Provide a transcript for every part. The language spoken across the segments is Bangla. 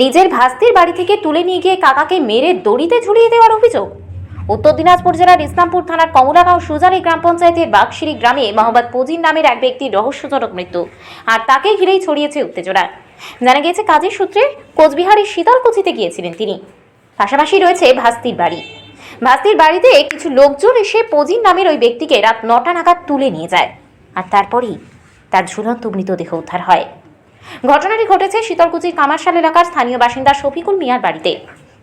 নিজের ভাস্তির বাড়ি থেকে তুলে নিয়ে গিয়ে কাকাকে মেরে দড়িতে ঝুলিয়ে দেওয়ার অভিযোগ। উত্তর দিনাজপুর জেলার ইসলামপুর থানার কমলাগাঁও সুজানি গ্রাম পঞ্চায়েতের বাগশিরি গ্রামে মোহাম্মদ ফজির নামের এক ব্যক্তির রহস্যজনক মৃত্যু, আর তাকে ঘিরেই ছড়িয়েছে উত্তেজনা। জানা গিয়েছে, কাজের সূত্রে কোচবিহারের শীতলকুচিতে গিয়েছিলেন তিনি। পাশাপাশি রয়েছে ভাস্তির বাড়ি। ভাস্তির বাড়িতে কিছু লোকজন এসে পজির নামের ওই ব্যক্তিকে রাত নটা নাগাদ তুলে নিয়ে যায় আর তারপরেই তার ঝুলন্ত মৃতদেহ উদ্ধার হয়। ঘটনাটি ঘটেছে শীতলকুচির কামারশাল এলাকার স্থানীয় বাসিন্দা শফিকুল মিয়ার বাড়িতে।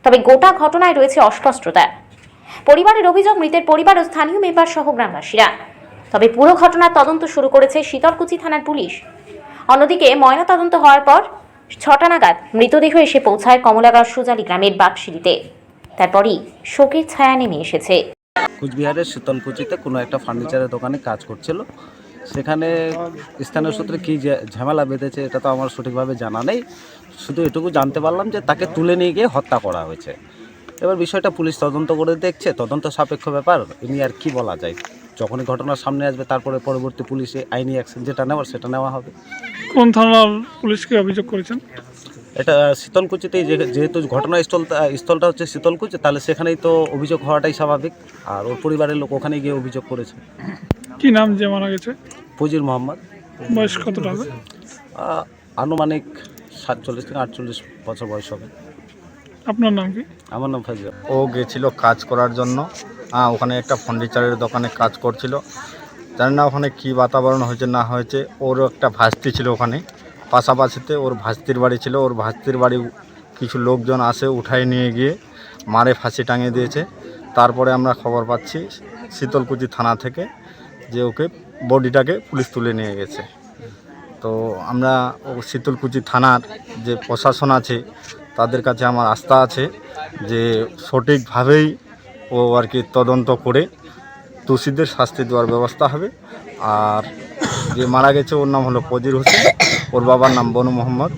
তবে গোটা ঘটনায় রয়েছে অস্পষ্টতা। পরিবারের অভিযোগ, মৃতের পরিবার ও স্থানীয় মেম্বার সহ গ্রামবাসীরা। তবে পুরো ঘটনার তদন্ত শুরু করেছে শীতলকুচি থানার পুলিশ। অন্যদিকে ময়না তদন্ত হওয়ার পর ছটা নাগাদ মৃতদেহ এসে পৌঁছায় কমলাগাঁও সুজালি গ্রামের বাগশিরিতে তারপরই শোকের ছায়া নেমে এসেছে। কুচবিহারের শীতলকুচিতে কোনো একটা ফার্নিচারের দোকানে কাজ করছিল। সেখানে স্থানীয় সূত্রে কী ঝামেলা বেঁধেছে এটা তো আমার সঠিকভাবে জানা নেই। শুধু এটুকু জানতে পারলাম যে তাকে তুলে নিয়ে গিয়ে হত্যা করা হয়েছে। এবার বিষয়টা পুলিশ তদন্ত করে দেখছে। তদন্ত সাপেক্ষ ব্যাপার। এ নিয়ে আর কি বলা যায়? যখনই ঘটনার সামনে আসবে তারপরে পরবর্তী পুলিশে আইনি অ্যাকশন যেটা নেওয়ার সেটা নেওয়া হবে। কোন থানার পুলিশকে অভিযোগ করেছেন? এটা শীতলকুচিতেই যে- যেহেতু ঘটনাস্থল স্থলটা হচ্ছে শীতলকুচি তাহলে সেখানেই তো অভিযোগ হওয়াটাই স্বাভাবিক। আর ওর পরিবারের লোক ওখানে গিয়ে অভিযোগ করেছে। কি নাম যে মারা গেছে? ফজির মোহাম্মদ। বয়স কতটা হবে? আনুমানিক সাতচল্লিশ থেকে আটচল্লিশ বছর বয়স হবে। আপনার নাম কি? আমার নাম ফাজিল। ও গেছিল কাজ করার জন্য। ওখানে একটা ফার্নিচারের দোকানে কাজ করছিল। জানি না ওখানে কী বাতাবরণ হয়েছে, না হয়েছে। ওরও একটা ভাস্তি ছিল ওখানে। পাশাপাশিতে ওর ভাস্তির বাড়ি ছিল। ওর ভাস্তির বাড়ি কিছু লোকজন আসে উঠাই নিয়ে গিয়ে মারে, ফাঁসি টাঙিয়ে দিয়েছে। তারপরে আমরা খবর পাচ্ছি শীতলকুচি থানা থেকে যে ওকে বডিটাকে পুলিশ তুলে নিয়ে গেছে। তো আমরা ও শীতলকুচি থানার যে প্রশাসন আছে, তাদের কাছে আমার আস্থা আছে যে সঠিকভাবেই ও আর কি তদন্ত করে দোষীদের শাস্তি দেওয়ার ব্যবস্থা হবে। আর যে মারা গেছে ওর নাম হলো ফজির হোসেন। ওর বাবার নাম বনু মোহাম্মদ।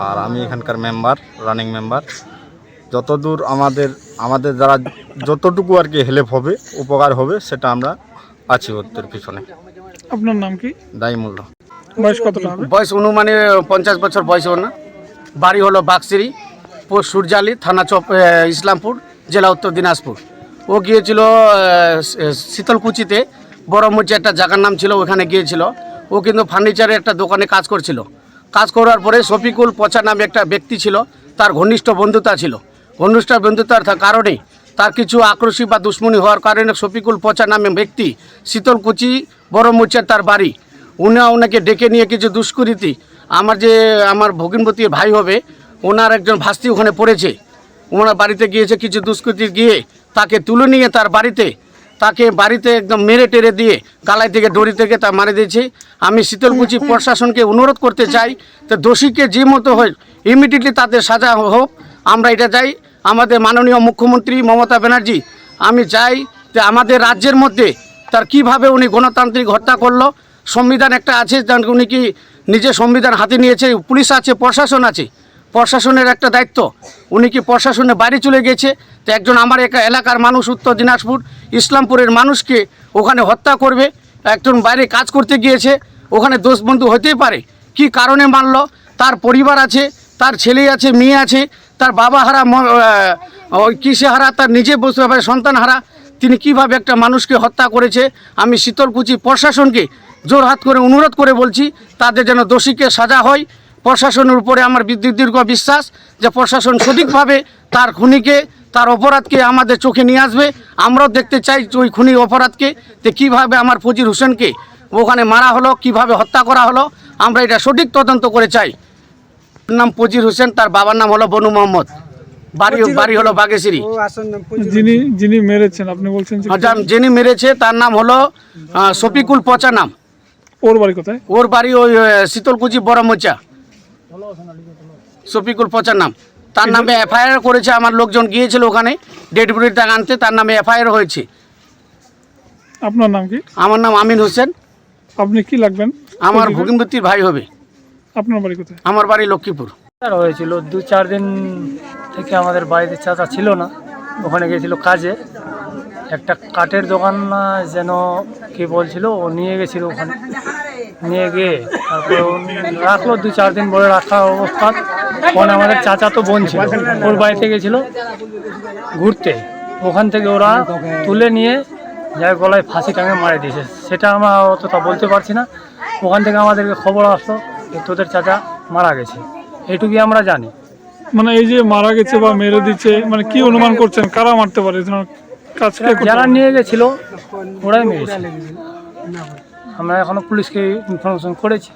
আর আমি এখানকার মেম্বার রানিং মেম্বার যতদূর আমাদের আমাদের দ্বারা যতটুকু আর কি হেল্প হবে উপকার হবে সেটা আমরা আছি ওদের পিছনে। আপনার নাম কি? দায়ী মূল্য বয়স কতটা হবে? বয়স অনুমানে পঞ্চাশ বছর বয়স ওর না। বাড়ি হলো বাক্সিরি পোস্ট সূর্যালি থানা চপ ইসলামপুর। জেলা উত্তর দিনাজপুর। ও গিয়েছিল শীতলকুচিতে, বড় একটা জায়গার নাম ছিল, ওখানে গিয়েছিল। ও কিন্তু ফার্নিচারের একটা দোকানে কাজ করছিল। কাজ করার পরে শফিকুল পচা নামে একটা ব্যক্তি ছিল, তার ঘনিষ্ঠ বন্ধুতা ছিল। ঘনিষ্ঠ বন্ধুতার কারণে তার কিছু আক্রোশী বা দুশ্মনী হওয়ার কারণে শফিকুল পচা নামে ব্যক্তি শীতলকুচি, বড় মরিচার তার বাড়ি। উনি ওনাকে ডেকে নিয়ে কিছু দুষ্কৃতি। আমার যে, আমার ভগিনবতীর ভাই হবে, ওনার একজন ভাস্তি ওখানে পড়েছে। ওনার বাড়িতে গিয়েছে কিছু দুষ্কৃতি গিয়ে তাকে তুলে নিয়ে তার বাড়িতে তাকে বাড়িতে একদম মেরে টেরে দিয়ে গালাই থেকে দড়ি থেকে তা মারে দিয়েছে। আমি শীতলকুচি প্রশাসনকে অনুরোধ করতে চাই তো দোষীকে যে মতো হয় ইমিডিয়েটলি তাদের সাজা হোক। আমরা এটা চাই। আমাদের মাননীয় মুখ্যমন্ত্রী মমতা ব্যানার্জি আমি চাই যে আমাদের রাজ্যের মধ্যে তার কীভাবে উনি গণতান্ত্রিক হত্যা করল। সংবিধান একটা আছে উনি কি নিজে সংবিধান হাতে নিয়েছে পুলিশ আছে প্রশাসন আছে। প্রশাসনের একটা দায়িত্ব। উনি কি প্রশাসনের বাইরে চলে গেছে? তো একজন আমার একা এলাকার মানুষ, উত্তর দিনাজপুর, ইসলামপুরের মানুষকে ওখানে হত্যা করবে, একজন বাইরে কাজ করতে গিয়েছে, ওখানে দোষ বন্ধু হতেই পারে। কি কারণে মানলো তার পরিবার আছে, তার ছেলে আছে, মেয়ে আছে, তার বাবা হারা ওই কিসে হারা, তার নিজে বসতে সন্তান হারা। তিনি কীভাবে একটা মানুষকে হত্যা করেছে? আমি শীতলকুচি প্রশাসনকে জোর হাত করে, অনুরোধ করে বলছি, তাদের যেন দোষীকে সাজা হয়। প্রশাসনের উপরে আমার বিদ্যুৎ দীর্ঘ বিশ্বাস যে প্রশাসন সঠিকভাবে তার খুনিকে তার অপরাধকে আমাদের চোখে নিয়ে আসবে। আমরাও দেখতে চাই ওই খুনি অপরাধকে যে কীভাবে আমার ফজির হোসেনকে ওখানে মারা হলো কীভাবে হত্যা করা হলো আমরা এটা সঠিক তদন্ত করে চাই। নাম ফজির হোসেন তার বাবার নাম হলো বনু মোহাম্মদ। বাড়ি বাড়ি হলো বাগেশিরি যিনি যিনি মেরেছেন আপনি বলছেন আচ্ছা, যিনি মেরেছে তার নাম হলো শফিকুল পচা নাম। ওর বাড়ি কোথায়? ওর বাড়ি ওই শীতলকুচি বড় মোচা শফিকুল পচার নাম। তার নামে এফআইআর করেছে আমার লোকজন গিয়েছিল ওখানে ডেড বডির টাকা আনতে তার নামে এফআইআর হয়েছে। আপনার নাম কি? আমার নাম আমিন হোসেন। আপনি কি লাগবেন? আমার ভগিনবতীর ভাই হবে। আপনার বাড়ি কোথায়? আমার বাড়ি লক্ষ্মীপুর। আর হয়েছিল দু চার দিন থেকে আমাদের বাড়িতে চাচা ছিল না। ওখানে গিয়েছিল কাজে। একটা কাঠের দোকান যেন কি বলছিল ও নিয়ে গেছিল ওখানে। নিয়ে গিয়ে তারপরে রাখল দু চার দিন বলে রাখা অবস্থা ওখানে আমাদের চাচা তো বোন ছিল ওর বাড়িতে গেছিল ঘুরতে। ওখান থেকে ওরা তুলে নিয়ে যার গলায় ফাঁসি টাঙে মারে দিয়েছে। সেটা আমরা অতটা বলতে পারছি না। ওখান থেকে আমাদেরকে খবর আসলো যে তোদের চাচা মারা গেছে। এটুকুই আমরা জানি। মানে এই যে মারা গেছে বা মেরে দিচ্ছে মানে কি অনুমান করছেন? কারা মারতে পারে? যারা নিয়ে গেছিল ওরাই মেরেছে। আমরা এখনও পুলিশকে ইনফরমেশন করেছি।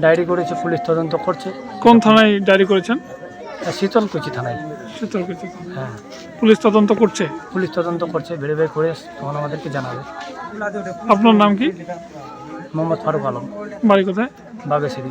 ডায়েরি করেছে পুলিশ তদন্ত করছে। কোন থানায় ডায়েরি করেছেন? শীতলকুচি থানায়। শীতলকুচি। হ্যাঁ। পুলিশ তদন্ত করছে? পুলিশ তদন্ত করছে বেড়ে বের করে তখন আমাদেরকে জানাবে। আপনার নাম কি? মোহাম্মদ ফারুক আলম। বাড়ি কোথায়? বাগেশিরি